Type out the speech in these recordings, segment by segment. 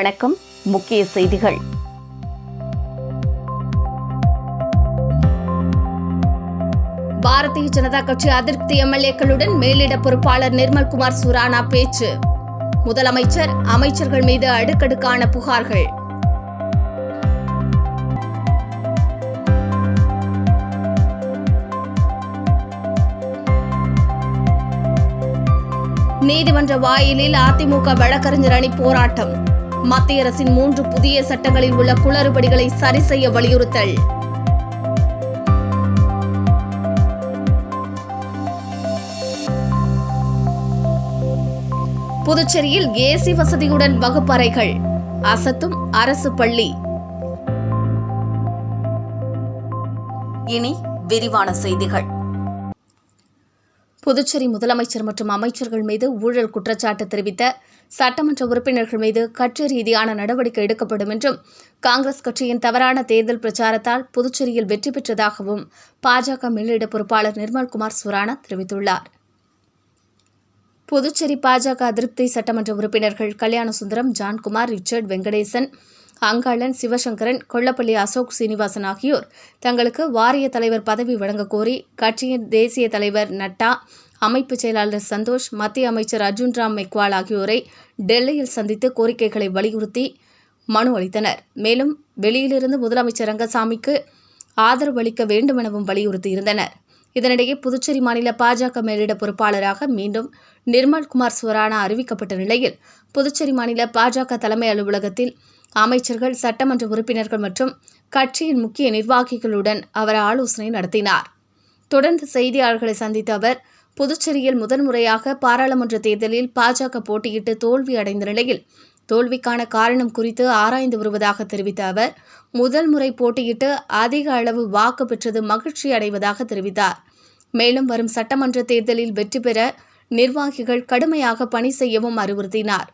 வணக்கம். முக்கிய செய்திகள். பாரதிய ஜனதா கட்சி அதிருப்தி எம்எல்ஏக்களுடன் மேலிட பொறுப்பாளர் நிர்மல்குமார் சுரானா பேச்சு. முதலமைச்சர் அமைச்சர்கள் மீது அடுக்கடுக்கான புகார்கள். நீதிமன்ற வாயிலில் அதிமுக வழக்கறிஞர் அணி போராட்டம். மத்திய அரசின் மூன்று புதிய சட்டங்களில் உள்ள குளறுபடிகளை சரி செய்ய வலியுறுத்தல். புதுச்சேரியில் ஏசி வசதியுடன் வகுப்பறைகள். அசத்தும் அரசு பள்ளி. இனி விரிவான செய்திகள். புதுச்சேரி முதலமைச்சர் மற்றும் அமைச்சர்கள் மீது ஊழல் குற்றச்சாட்டு தெரிவித்த சட்டமன்ற உறுப்பினர்கள் மீது கட்சி ரீதியான நடவடிக்கை எடுக்கப்படும் என்றும் காங்கிரஸ் கட்சியின் தவறான தேர்தல் பிரச்சாரத்தால் புதுச்சேரியில் வெற்றி பெற்றதாகவும் பாஜக மேலிட பொறுப்பாளர் நிர்மல்குமார் சுரானா தெரிவித்துள்ளார். புதுச்சேரி பாஜக அதிருப்தி சட்டமன்ற உறுப்பினர்கள் கல்யாணசுந்தரம் ஜான்குமார் ரிச்சர்ட் வெங்கடேசன் அங்காளன் சிவசங்கரன் கொல்லப்பள்ளி அசோக் சீனிவாசன் ஆகியோர் தங்களுக்கு வாரிய தலைவர் பதவி வழங்கக் கோரி கட்சியின் தேசிய தலைவர் நட்டா அமைப்பு செயலாளர் சந்தோஷ் மத்திய அமைச்சர் அர்ஜுன் ராம் மெக்வால் ஆகியோரை டெல்லியில் சந்தித்து கோரிக்கைகளை வலியுறுத்தி மனு அளித்தனர். மேலும் வெளியிலிருந்து முதலமைச்சர் ரங்கசாமிக்கு ஆதரவு அளிக்க வேண்டுமெனவும் வலியுறுத்தியிருந்தனர். இதனிடையே புதுச்சேரி மாநில பாஜக மேலிட பொறுப்பாளராக மீண்டும் நிர்மல்குமார் சுவரானா அறிவிக்கப்பட்ட நிலையில் புதுச்சேரி மாநில பாஜக தலைமை அலுவலகத்தில் அமைச்சர்கள் சட்டமன்ற உறுப்பினர்கள் மற்றும் கட்சியின் முக்கிய நிர்வாகிகளுடன் அவர் ஆலோசனை நடத்தினார். தொடர்ந்து செய்தியாளர்களை சந்தித்த அவர் புதுச்சேரியில் முதன்முறையாக பாராளுமன்ற தேர்தலில் பாஜக போட்டியிட்டு தோல்வி அடைந்த நிலையில் தோல்விக்கான காரணம் குறித்து ஆராய்ந்து வருவதாக தெரிவித்த அவர் முதல் முறை போட்டியிட்டு அதிக அளவு வாக்கு பெற்றது மகிழ்ச்சி அடைவதாக தெரிவித்தார். மேலும் வரும் சட்டமன்ற தேர்தலில் வெற்றி பெற நிர்வாகிகள் கடுமையாக பணி செய்யவும் அறிவுறுத்தினார்.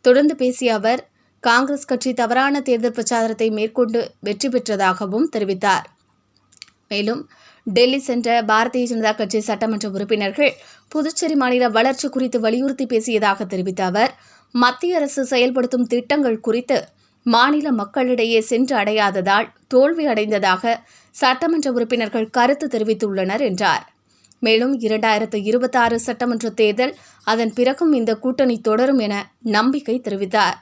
தொடர்ந்து பேசிய அவர் காங்கிரஸ் கட்சி தவறான தேர்தல் பிரச்சாரத்தை மேற்கொண்டு வெற்றி பெற்றதாகவும் தெரிவித்தார். மேலும் டெல்லி சென்ற பாரதிய ஜனதா கட்சி சட்டமன்ற உறுப்பினர்கள் புதுச்சேரி மாநில வளர்ச்சி குறித்து வலியுறுத்தி பேசியதாக தெரிவித்த அவர் மத்திய அரசு செயல்படுத்தும் திட்டங்கள் குறித்து மாநில மக்களிடையே சென்று அடையாததால் தோல்வி அடைந்ததாக சட்டமன்ற உறுப்பினர்கள் கருத்து தெரிவித்துள்ளனர் என்றார். மேலும் இரண்டாயிரத்து இருபத்தாறு சட்டமன்ற தேர்தல் அதன் பிறகும் இந்த கூட்டணி தொடரும் என நம்பிக்கை தெரிவித்தார்.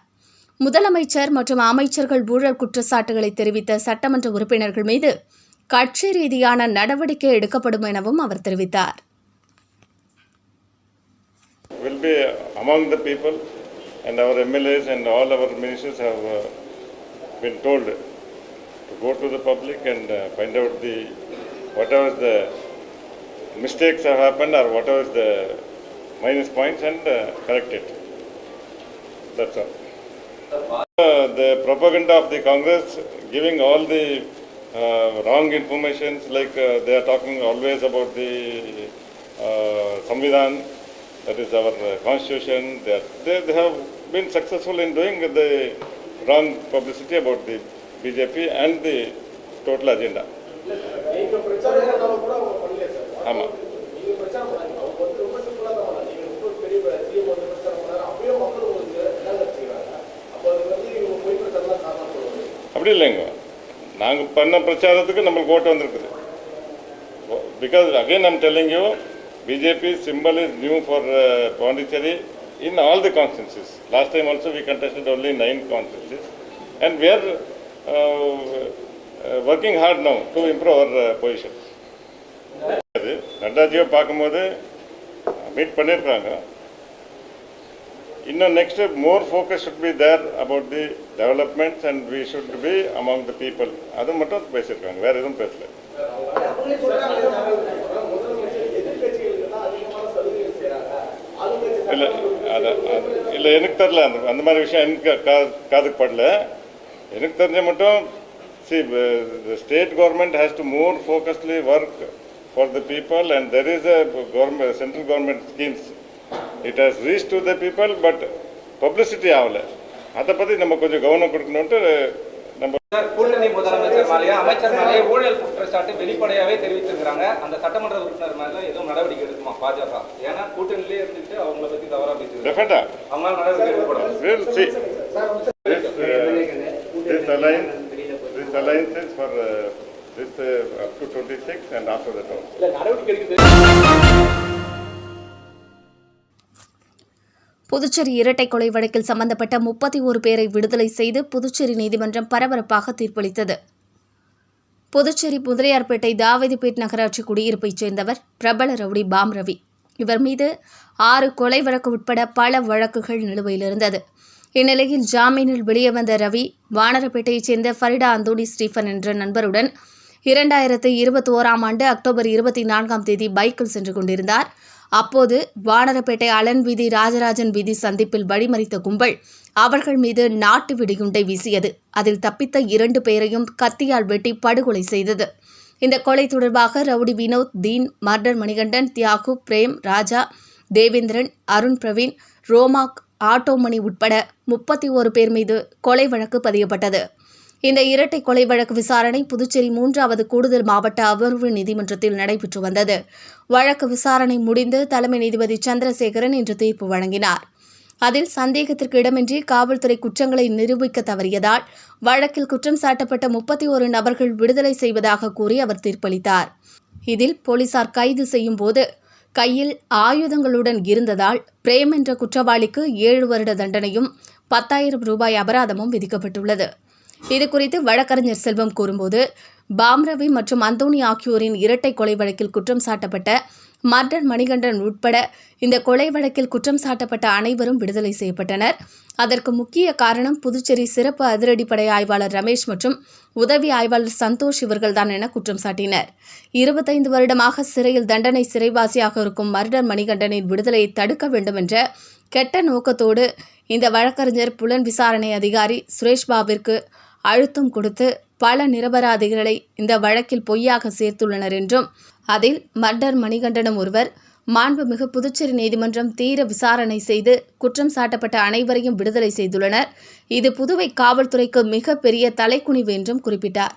முதலமைச்சர் மற்றும் அமைச்சர்கள் ஊழல் குற்றச்சாட்டுகளை தெரிவித்த சட்டமன்ற உறுப்பினர்கள் மீது கட்சி ரீதியான நடவடிக்கை எடுக்கப்படும் எனவும் அவர் தெரிவித்தார் will be among the people and our MLAs and all our ministers have uh, been told to go to the public and uh, find out the whatever the mistakes have happened or whatever is the minus points and uh, correct it. That's all. Uh, the propaganda of the Congress giving all the uh, wrong informations like uh, they are talking always about the uh, Samvidhan, that is our uh, constitution. They, are, they, they have been successful in doing the wrong publicity about the BJP and the total agenda. அப்படி இல்லைங்க நாங்கள் பண்ண பிரச்சாரத்துக்கு நம்மளுக்கு ஓட்டு வந்திருக்குது because again I'm telling you BJP symbol is new for uh, Pondicherry in all the constituencies. Last time also we contested only nine constituencies and we are uh, uh, working hard now to improve our uh, position. அது நட்டாஜியை பார்க்கும்போது meet பண்ணியிருக்காங்க இன்னும் next more focus should be there about the developments and we should be among the people அது மட்டும் பேசியிருக்காங்க வேற எதுவும் பேசல. இல்லை அது அது இல்லை எனக்கு தெரில அந்த அந்த மாதிரி விஷயம் எனக்கு கா காதுக்கு படல. எனக்கு தெரிஞ்ச மட்டும் see state government has to more focusly work for the people and there is a government central government schemes it has reach to the people but publicity ஆகலை. அதை பற்றி நம்ம கொஞ்சம் கவனம் கொடுக்கணுன்ட்டு நம்ம கூட்டணி முதலமைச்சர் மேலேயே அமைச்சர் மேலேயே ஊழல் குற்றச்சாட்டு வெளிப்படையாகவே தெரிவித்திருக்கிறாங்க. அந்த சட்டமன்ற உறுப்பினர் மேலே எதுவும் நடவடிக்கை எடுக்குமா பாஜக? ஏன்னா கூட்டணியிலே இருந்துட்டு அவங்கள பற்றி தவறாக பேசுது டெஃபினட்டா அவங்களால நடவடிக்கை எடுக்கப்படும் uh, This alliance is for uh, for uh, up to 26 and after that all. Puducherry இரட்டை கொலை வழக்கில் சம்பந்தப்பட்ட முப்பத்தி ஒரு பேரை விடுதலை செய்து புதுச்சேரி நீதிமன்றம் பரபரப்பாக தீர்ப்பளித்தது. புதுச்சேரி முதலியார்பேட்டை தாவதிபேட் நகராட்சி குடியிருப்பைச் சேர்ந்தவர் பிரபல ரவுடி பாம் ரவி. இவர் மீது ஆறு கொலை வழக்கு உட்பட பல வழக்குகள் நிலுவையில் இருந்தது இந்நிலையில் ஜாமீனில் வெளியே வந்த ரவி வானரப்பேட்டையைச் சேர்ந்த ஃபரிடா அந்தோனி ஸ்டீஃபன் என்ற நண்பருடன் இரண்டாயிரத்து இருபத்தி ஓராம் ஆண்டு அக்டோபர் இருபத்தி நான்காம் தேதி பைக்கில் சென்று கொண்டிருந்தார். அப்போது வானரப்பேட்டை அலன் வீதி ராஜராஜன் வீதி சந்திப்பில் வழிமறித்த கும்பல் அவர்கள் மீது நாட்டு வெடிகுண்டை வீசியது. அதில் தப்பித்த இரண்டு பேரையும் கத்தியால் வெட்டி படுகொலை செய்தது. இந்த கொலை தொடர்பாக ரவுடி வினோத் தீன் மர்டர் மணிகண்டன் தியாகு பிரேம் ராஜா தேவேந்திரன் அருண் பிரவீன் ரோமாக் ஆட்டோமணி உட்பட முப்பத்தி ஓரு பேர் மீது கொலை வழக்கு பதியப்பட்டது. இந்த இரட்டை கொலை வழக்கு விசாரணை புதுச்சேரி மூன்றாவது கூடுதல் மாவட்ட அமர்வு நீதிமன்றத்தில் நடைபெற்று வந்தது. வழக்கு விசாரணை முடிந்து தலைமை நீதிபதி சந்திரசேகரன் இன்று தீர்ப்பு வழங்கினார். அதில் சந்தேகத்திற்கு இடமின்றி காவல்துறை குற்றங்களை நிரூபிக்க தவறியதால் வழக்கில் குற்றம் சாட்டப்பட்ட முப்பத்தி ஒரு நபர்கள் விடுதலை செய்வதாக கூறி அவர் தீர்ப்பளித்தார். இதில் போலீசார் கைது செய்யும் போது கையில் ஆயுதங்களுடன் இருந்ததால் பிரேம் என்ற குற்றவாளிக்கு ஏழு வருட தண்டனையும் பத்தாயிரம் ரூபாய் அபராதமும் விதிக்கப்பட்டுள்ளது. இதுகுறித்து வழக்கறிஞர் செல்வம் கூறும்போது பாம்ரவி மற்றும் அந்தோணி ஆகியோரின் இரட்டை கொலை வழக்கில் குற்றம் சாட்டப்பட்ட மர்டன் மணிகண்டன் உட்பட இந்த கொலை வழக்கில் குற்றம் சாட்டப்பட்ட அனைவரும் விடுதலை செய்யப்பட்டனர். அதற்கு முக்கிய காரணம் புதுச்சேரி சிறப்பு அதிரடிப்படை ஆய்வாளர் ரமேஷ் மற்றும் உதவி ஆய்வாளர் சந்தோஷ் இவர்கள்தான் என குற்றம் சாட்டினர். இருபத்தைந்து வருடமாக சிறையில் தண்டனை சிறைவாசியாக இருக்கும் மர்டர் மணிகண்டனின் விடுதலையை தடுக்க வேண்டும் என்ற கெட்ட நோக்கத்தோடு இந்த வழக்கறிஞர் புலன் விசாரணை அதிகாரி சுரேஷ் பாபிற்கு அழுத்தம் கொடுத்து பல நிரபராதிகளை இந்த வழக்கில் பொய்யாக சேர்த்துள்ளனர் என்றும் அதில் மர்டர் மணிகண்டனம் ஒருவர் மாண்புமிகு புதுச்சேரி நீதிமன்றம் தீர விசாரணை செய்து குற்றம் சாட்டப்பட்ட அனைவரையும் விடுதலை செய்துள்ளனர். இது புதுவை காவல்துறைக்கு மிகப்பெரிய தலைக்குனிவு என்றும் குறிப்பிட்டார்.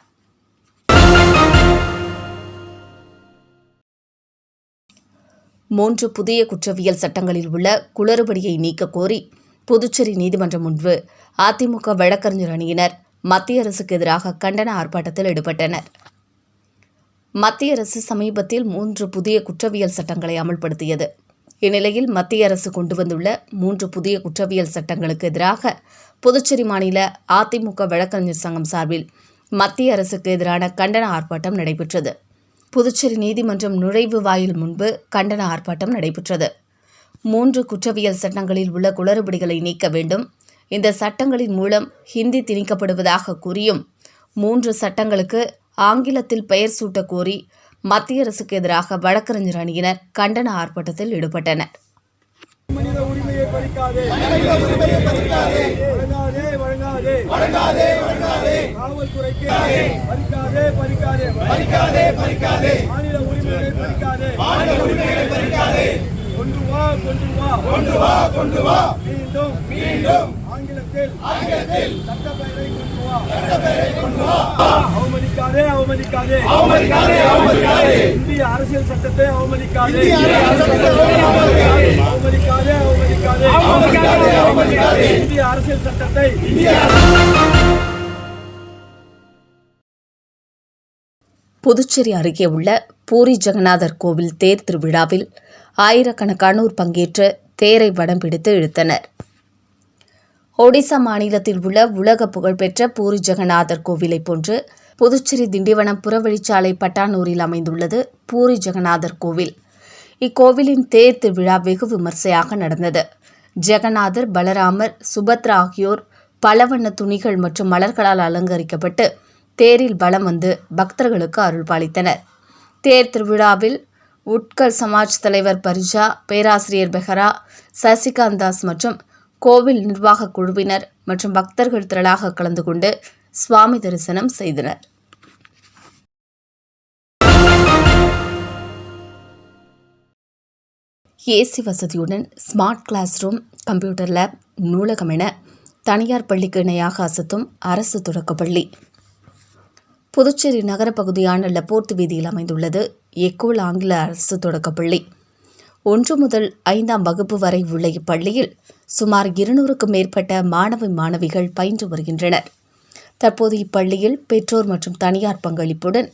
மூன்று புதிய குற்றவியல் சட்டங்களில் உள்ள குளறுபடியை நீக்க கோரி புதுச்சேரி நீதிமன்றம் முன்பு அதிமுக வழக்கறிஞர் அணியினர் மத்திய அரசுக்கு எதிராக கண்டன ஆர்ப்பாட்டத்தில் ஈடுபட்டனர். மத்திய அரசு சமீபத்தில் மூன்று புதிய குற்றவியல் சட்டங்களை அமல்படுத்தியது. இந்நிலையில் மத்திய அரசு கொண்டு வந்துள்ள மூன்று புதிய குற்றவியல் சட்டங்களுக்கு எதிராக புதுச்சேரி மாநில அதிமுக வழக்கறிஞர் சங்கம் சார்பில் மத்திய அரசுக்கு எதிரான கண்டன ஆர்ப்பாட்டம் நடைபெற்றது. புதுச்சேரி நீதிமன்றம் நுழைவு வாயில் முன்பு கண்டன ஆர்ப்பாட்டம் நடைபெற்றது. மூன்று குற்றவியல் சட்டங்களில் உள்ள குளறுபடிகளை நீக்க வேண்டும் இந்த சட்டங்களின் மூலம் ஹிந்தி திணிக்கப்படுவதாக கூறியும் மூன்று சட்டங்களுக்கு ஆங்கிலத்தில் பெயர் சூட்டக் கோரி மத்திய அரசுக்கு எதிராக வழக்கறிஞர் அணியினர் கண்டன ஆர்ப்பாட்டத்தில் ஈடுபட்டனர். மனித உரிமையை பறிக்காதே. வழங்காதே வழங்காதே. வழங்காதே வழங்காதே. காவல்துறைக்கு பறிக்காதே பறிக்காதே. பறிக்காதே பறிக்காதே. மாநில உரிமைகளை பறிக்காதே. மாநில உரிமைகளை பறிக்காதே. கொண்டு வா கொண்டு வா. கொண்டு வா கொண்டு வா. மீண்டும் மீண்டும் ஆங்கிலத்தில் ஆங்கிலத்தில் சட்டப்பெயரை கொண்டு வா. சட்டப்பெயரை கொண்டு வா. அவமதிக்காதே அவமதிக்காதே. அவமதிக்காதே அவமதிக்காதே. இந்திய அரசியல் சட்டத்தை அவமதிக்காதே. அவமதிக்காதே. அவமதிக்காதே அவமதிக்காதே. அவமதிக்காதே இந்திய அரசியல் சட்டத்தை புதுச்சேரி அருகே உள்ள பூரி ஜெகநாதர் கோவில் தேர் திருவிழாவில் ஆயிரக்கணக்கானோர் பங்கேற்று தேரை வடம் பிடித்து இழுத்தனர். ஒடிசா மாநிலத்தில் உள்ள உலக புகழ்பெற்ற பூரி ஜெகநாதர் கோவிலை போன்று புதுச்சேரி திண்டிவனம் புறவழிச்சாலை பட்டானூரில் அமைந்துள்ளது பூரி ஜெகநாதர் கோவில். இக்கோவிலின் தேர் திருவிழா வெகு விமர்சையாக நடந்தது. ஜெகநாதர் பலராமர் சுபத்ரா ஆகியோர் பலவண்ண துணிகள் மற்றும் மலர்களால் அலங்கரிக்கப்பட்டு தேரில் வலம் வந்து பக்தர்களுக்கு அருள்பாலித்தனர். தேர் திருவிழாவில் உட்கல் சமாஜ் தலைவர் பரிஜா பேராசிரியர் பெஹரா சசிகாந்த் தாஸ் மற்றும் கோவில் நிர்வாக குழுவினர் மற்றும் பக்தர்கள் திரளாக கலந்து கொண்டு சுவாமி தரிசனம் செய்தனர். ஏசி வசதியுடன் smart class room computer lab நூலகம் என தனியார் பள்ளிக்கு இணையாக அசத்தும் அரசு தொடக்கப்பள்ளி. புதுச்சேரி நகரப்பகுதியான லப்போர்த்து வீதியில் அமைந்துள்ளது. எக்கோல் ஆங்கில அரசு தொடக்கப்பள்ளி ஒன்று முதல் ஐந்தாம் வகுப்பு வரை உள்ள இப்பள்ளியில் சுமார் இருநூறுக்கும் மேற்பட்ட மாணவ மாணவிகள் பயின்று வருகின்றனர். தற்போது இப்பள்ளியில் பெற்றோர் மற்றும் தனியார் பங்களிப்புடன்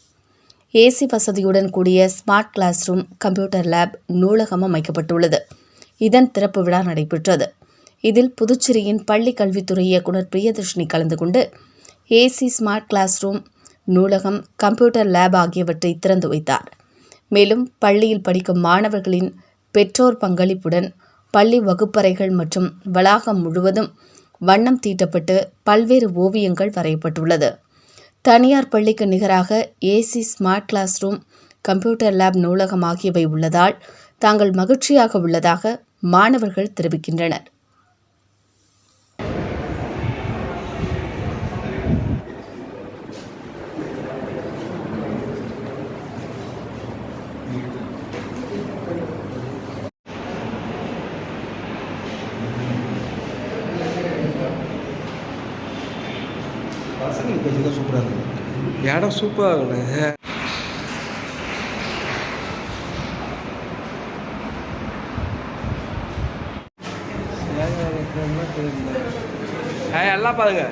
ஏசி வசதியுடன் கூடிய smart class room computer lab நூலகம் அமைக்கப்பட்டுள்ளது. இதன் திறப்பு விழா நடைபெற்றது. இதில் புதுச்சேரியின் பள்ளி கல்வித்துறை இயக்குநர் பிரியதர்ஷினி கலந்து கொண்டு ஏசி ஸ்மார்ட் கிளாஸ் ரூம் நூலகம் கம்ப்யூட்டர் லேப் ஆகியவற்றை திறந்து வைத்தார். மேலும் பள்ளியில் படிக்கும் மாணவர்களின் பெற்றோர் பங்களிப்புடன் பள்ளி வகுப்பறைகள் மற்றும் வளாகம் முழுவதும் வண்ணம் தீட்டப்பட்டு பல்வேறு ஓவியங்கள் வரையப்பட்டுள்ளது. தனியார் பள்ளிக்கு நிகராக AC smart class room computer lab நூலகம் ஆகியவை உள்ளதால் தாங்கள் மகிழ்ச்சியாக உள்ளதாக மாணவர்கள் தெரிவிக்கின்றனர். பேசுறது சூப்பராக இருக்குது இடம் சூப்பராக இருக்குண்ணே எல்லாம் பாருங்க.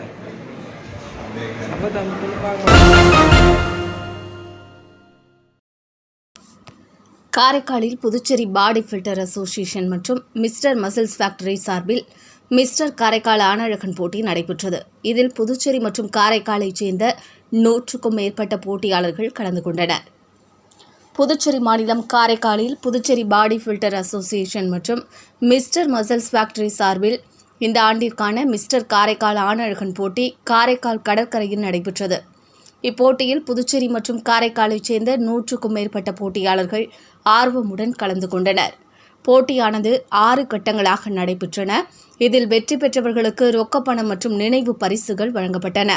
காரைக்காலில் புதுச்சேரி பாடி ஃபில்டர் அசோசியேஷன் மற்றும் மிஸ்டர் மசில்ஸ் ஃபேக்டரி சார்பில் மிஸ்டர் காரைக்கால் ஆனழகன் போட்டி நடைபெற்றது. இதில் புதுச்சேரி மற்றும் காரைக்காலைச் சேர்ந்த நூற்றுக்கும் மேற்பட்ட போட்டியாளர்கள் கலந்து கொண்டனர். புதுச்சேரி மாநிலம் காரைக்காலில் புதுச்சேரி பாடி ஃபில்டர் அசோசியேஷன் மற்றும் மிஸ்டர் மசல்ஸ் ஃபேக்டரி சார்பில் இந்த ஆண்டிற்கான மிஸ்டர் காரைக்கால் ஆனழகன் போட்டி காரைக்கால் கடற்கரையில் நடைபெற்றது. இப்போட்டியில் புதுச்சேரி மற்றும் காரைக்காலைச் சேர்ந்த நூற்றுக்கும் மேற்பட்ட போட்டியாளர்கள் ஆர்வமுடன் கலந்து கொண்டனர். போட்டியானது ஆறு கட்டங்களாக நடைபெற்றன. இதில் வெற்றி பெற்றவர்களுக்கு ரொக்கப்பணம் மற்றும் நினைவு பரிசுகள் வழங்கப்பட்டன.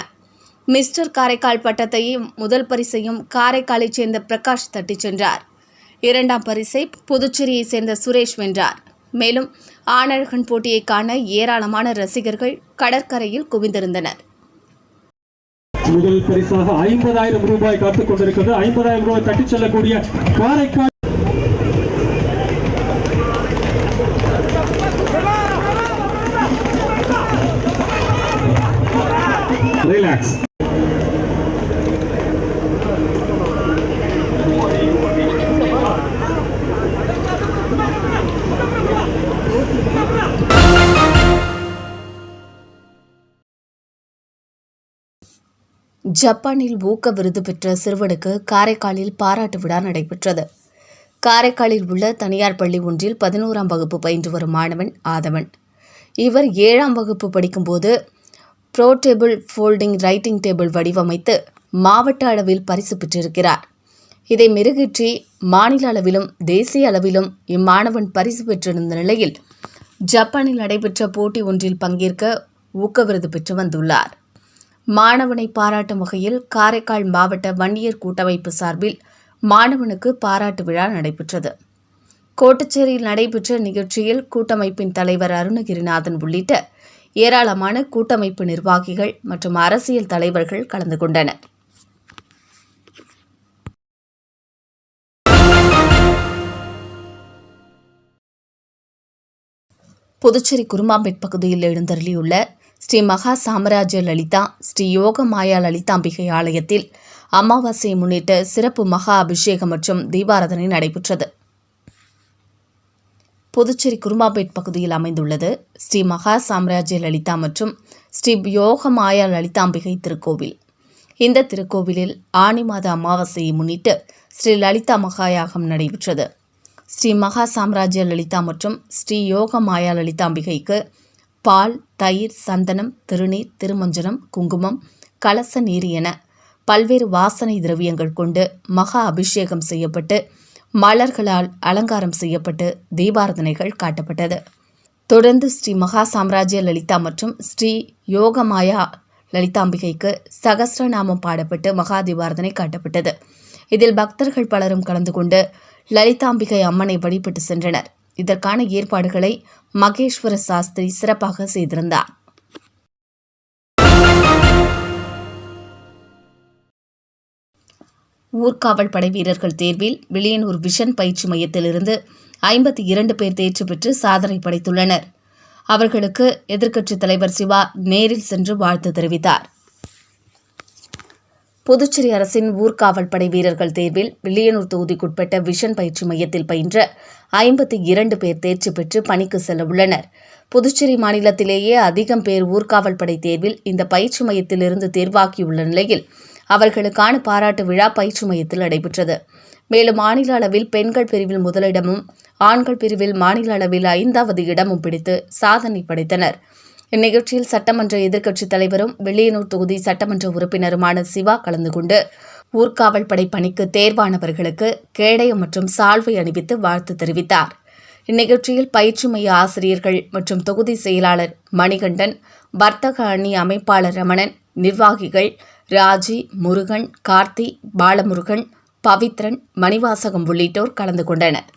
மிஸ்டர் காரைக்கால் பட்டத்தையும் முதல் பரிசையும் காரைக்காலைச் சேர்ந்த பிரகாஷ் தட்டிச் சென்றார். இரண்டாம் பரிசை புதுச்சேரியைச் சேர்ந்த சுரேஷ் வென்றார். மேலும் ஆனழகன் போட்டியை காண ஏராளமான ரசிகர்கள் கடற்கரையில் குவிந்திருந்தனர். முதல் பரிசாக ஐம்பதாயிரம் ரூபாய் காத்துக் கொண்டிருக்கிறது. ஐம்பதாயிரம் ரூபாய் தட்டிச் செல்லக்கூடிய காரைக்கால் ஜப்பானில் ஊக்க விருது பெற்ற சிறுவனுக்கு காரைக்காலில் பாராட்டு விழா நடைபெற்றது. காரைக்காலில் உள்ள தனியார் பள்ளி ஒன்றில் பதினோராம் வகுப்பு பயின்று வரும் மாணவன் ஆதவன். இவர் ஏழாம் வகுப்பு படிக்கும்போது ப்ரோ டேபிள் ஃபோல்டிங் ரைட்டிங் டேபிள் வடிவமைத்து மாவட்ட அளவில் பரிசு பெற்றிருக்கிறார். இதை மெருகேற்றி மாநில அளவிலும் தேசிய அளவிலும் இம்மாணவன் பரிசு பெற்றிருந்த நிலையில் ஜப்பானில் நடைபெற்ற போட்டி ஒன்றில் பங்கேற்க ஊக்க விருது பெற்று வந்துள்ளார். மாணவனை பாராட்டும் வகையில் காரைக்கால் மாவட்ட வன்னியர் கூட்டமைப்பு சார்பில் மாணவனுக்கு பாராட்டு விழா நடைபெற்றது. கோட்டச்சேரியில் நடைபெற்ற நிகழ்ச்சியில் கூட்டமைப்பின் தலைவர் அருணகிரிநாதன் உள்ளிட்ட ஏராளமான கூட்டமைப்பு நிர்வாகிகள் மற்றும் அரசியல் தலைவர்கள் கலந்து கொண்டனர். புதுச்சேரி குருமாம்பேட் பகுதியில் எழுந்தருளியுள்ள ஸ்ரீ மகா சாம்ராஜ்ய லலிதா ஸ்ரீ யோக மாயா லலிதாம்பிகை ஆலயத்தில் அமாவாசையை முன்னிட்டு சிறப்பு மகா அபிஷேகம் மற்றும் தீபாராதனை நடைபெற்றது. புதுச்சேரி குருமாபேட் பகுதியில் அமைந்துள்ளது ஸ்ரீ மகா சாம்ராஜ்ய லலிதா மற்றும் ஸ்ரீ யோக மாயா லலிதாம்பிகை திருக்கோவில். இந்த திருக்கோவிலில் ஆனி மாத அமாவாசையை முன்னிட்டு ஸ்ரீ லலிதா மகாயாகம் நடைபெற்றது. ஸ்ரீ மகா சாம்ராஜ்ய லலிதா மற்றும் ஸ்ரீ யோக மாயா லலிதாம்பிகைக்கு பால் தயிர் சந்தனம் திருநீர் திருமஞ்சனம் குங்குமம் கலச நீர் என பல்வேறு வாசனை திரவியங்கள் கொண்டு மகா அபிஷேகம் செய்யப்பட்டு மலர்களால் அலங்காரம் செய்யப்பட்டு தீபாரதனைகள் காட்டப்பட்டது. தொடர்ந்து ஸ்ரீ மகா சாம்ராஜ்ய லலிதா மற்றும் ஸ்ரீ யோகமாயா லலிதாம்பிகைக்கு சகசிரநாமம் பாடப்பட்டு மகா தீபாரதனை காட்டப்பட்டது. இதில் பக்தர்கள் பலரும் கலந்து கொண்டு லலிதாம்பிகை அம்மனை வழிபட்டு சென்றனர். இதற்கான ஏற்பாடுகளை மகேஸ்வர சாஸ்திரி சிறப்பாக செய்திருந்தார். ஊர்காவல் படை வீரர்கள் தேர்வில் வில்லியனூர் விஷன் பயிற்சி மையத்திலிருந்து ஐம்பத்தி இரண்டு பேர் தேர்ச்சி பெற்று சாதனை படைத்துள்ளனர். அவர்களுக்கு எதிர்க்கட்சித் தலைவர் சிவா நேரில் சென்று வாழ்த்து தெரிவித்தார். புதுச்சேரி அரசின் ஊர்காவல் படை வீரர்கள் தேர்வில் வில்லியனூர் தொகுதிக்குட்பட்ட விஷன் பயிற்சி மையத்தில் பயின்ற ஐம்பத்தி இரண்டு பேர் தேர்ச்சி பெற்று பணிக்கு செல்ல உள்ளனர். புதுச்சேரி மாநிலத்திலேயே அதிகம் பேர் ஊர்காவல் படை தேர்வில் இந்த பயிற்சி மையத்திலிருந்து தேர்வாகியுள்ள நிலையில் அவர்களுக்கான பாராட்டு விழா பயிற்சி மையத்தில் நடைபெற்றது. மேலும் மாநில அளவில் பெண்கள் பிரிவில் முதலிடமும் ஆண்கள் பிரிவில் மாநில அளவில் ஐந்தாவது இடமும் பிடித்து சாதனை படைத்தனர். இந்நிகழ்ச்சியில் சட்டமன்ற எதிர்க்கட்சித் தலைவரும் வெள்ளியனூர் தொகுதி சட்டமன்ற உறுப்பினருமான சிவா கலந்து கொண்டு ஊர்காவல் படை பணிக்கு தேர்வானவர்களுக்கு கேடயம் மற்றும் சால்வை அணிவித்து வாழ்த்து தெரிவித்தார். இந்நிகழ்ச்சியில் பயிற்சி மைய ஆசிரியர்கள் மற்றும் தொகுதி செயலாளர் மணிகண்டன் வர்த்தக அணி அமைப்பாளர் ரமணன் நிர்வாகிகள் ராஜி முருகன் கார்த்தி பாலமுருகன் பவித்ரன் மணிவாசகம் உள்ளிட்டோர் கலந்து கொண்டனர்.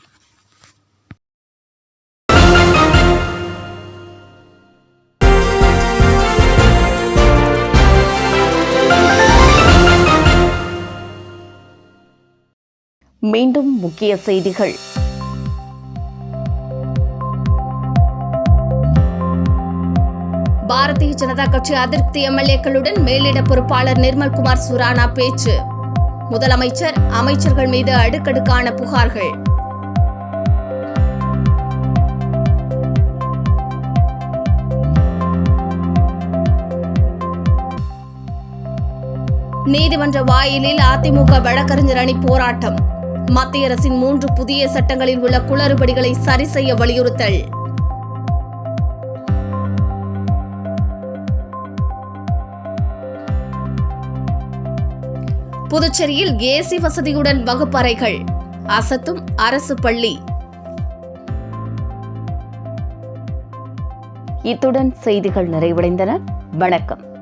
மீண்டும் முக்கிய செய்திகள். பாரதிய ஜனதா கட்சி அதிருப்தி எம்எல்ஏக்களுடன் மேலிட பொறுப்பாளர் நிர்மல்குமார் சுரானா பேச்சு. முதலமைச்சர் அமைச்சர்கள் மீது அடுக்கடுக்கான புகார்கள். நீதிமன்ற வாயிலில் அதிமுக வழக்கறிஞர் அணி போராட்டம். மத்திய அரசின் மூன்று புதிய சட்டங்களில் உள்ள குளறுபடிகளை சரி செய்ய வலியுறுத்தல். புதுச்சேரியில் ஏசி வசதியுடன் வகுப்பறைகள் அசத்தும் அரசு பள்ளி. இத்துடன் செய்திகள் நிறைவடைந்தன. வணக்கம்.